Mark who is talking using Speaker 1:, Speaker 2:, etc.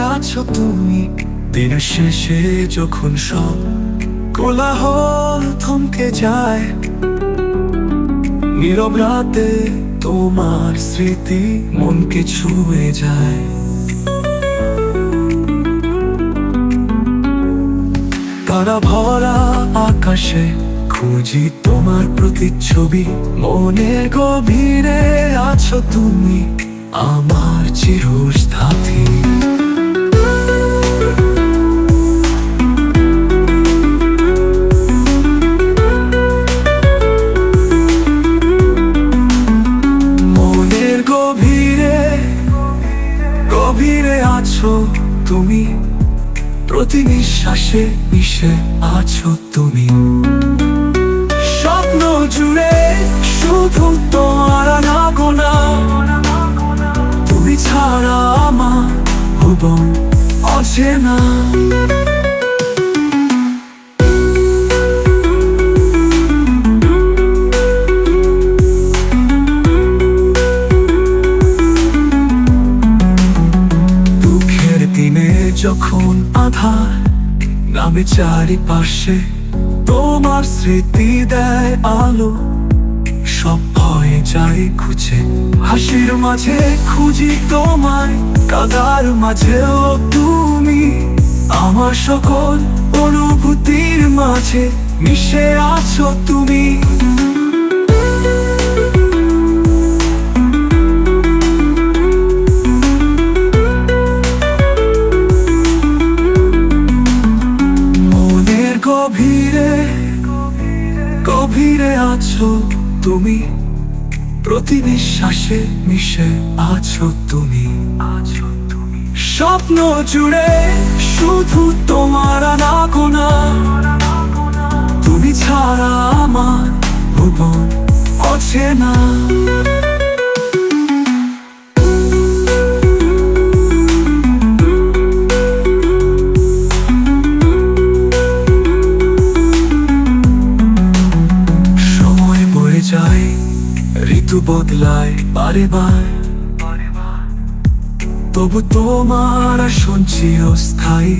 Speaker 1: আছো তুমি। দিনের শেষে যখন সব কোলাহল থমকে যায় রাতে তোমার স্মৃতি মনকে ছুঁয়ে যায়। তারা ভরা আকাশে, খুঁজি তোমার প্রতিচ্ছবি। মনে গভীরে আছো তুমি। আমার চিরস্থায়ী। মনের গভীরে গভীরে আছো তুমি প্রতি নিঃশ্বাসে মিশে আছো তুমি। স্বপ্ন জুড়ে শুধু তোমার দুঃখের দিনে যখন আধার নামে চারিপাশে তোমার স্মৃতি দেয় আলো সব যায় খুঁজে, হাসির মাঝে খুঁজি তোমায়, কাদার মাঝেও তুমি আমার সকল অনুভূতির মাঝে মিশে আছো তুমি। গভীরে গভীরে আছো তুমি। প্রতি নিঃশ্বাসে মিশে আছো তুমি। আছো তুমি স্বপ্ন জুড়ে শুধু তোমার আনাগোনা। তুমি ছাড়া আমার ভুবন অচেনা ঋতু বদলায় বারে বার। তবু তোমার শুনছি চিরস্থায়ী